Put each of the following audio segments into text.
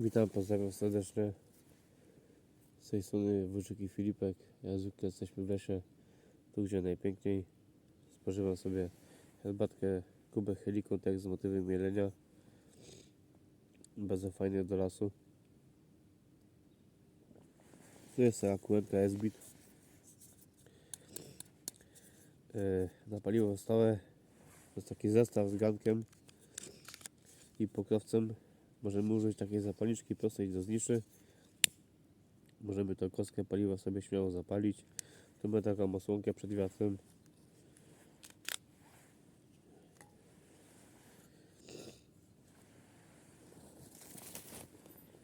Witam, pozdrawiam serdecznie. Z tej strony Wójcik i Filipek. Jak zwykle jesteśmy w lesie, tu gdzie najpiękniej. Spożywam sobie herbatkę kubek Helikotech z motywem jelenia. Bardzo fajnie do lasu. Tu jest akuetka S-Bit. E, Na paliwo stałe. Jest taki zestaw z gankiem i pokrowcem. Możemy użyć takiej zapalniczki prostej do zniczy. Możemy tą kostkę paliwa sobie śmiało zapalić. Tu mamy taką osłonkę przed wiatrem.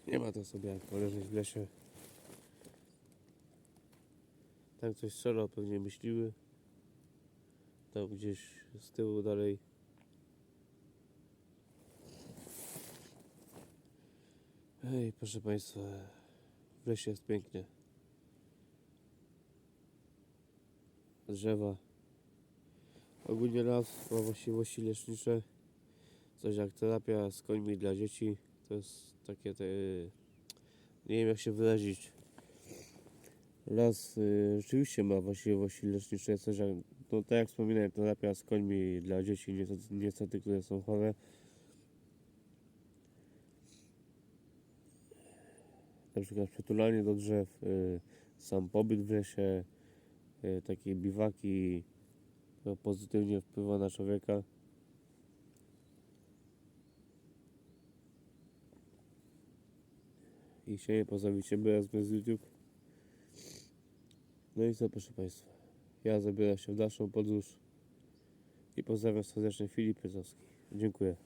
Nie ma to sobie jak poleżeć w lesie. Tam coś strzelał, pewnie myśliły. Tam gdzieś z tyłu dalej. Hej, proszę Państwa, w lesie jest pięknie. Drzewa. Ogólnie las ma właściwości lecznicze. Coś jak terapia z końmi dla dzieci. To jest takie te... Nie wiem jak się wyrazić. Las y, rzeczywiście ma właściwości lecznicze. Coś jak, no tak jak wspominałem, terapia z końmi dla dzieci, niestety, niestety które są chore. Na przykład przytulanie do drzew, y, sam pobyt w lesie, y, takie biwaki, to pozytywnie wpływa na człowieka. I się pozawicie bez bez YouTube. No i co proszę Państwa, ja zabieram się w dalszą podróż i pozdrawiam serdecznie Filip Pyzowski. Dziękuję.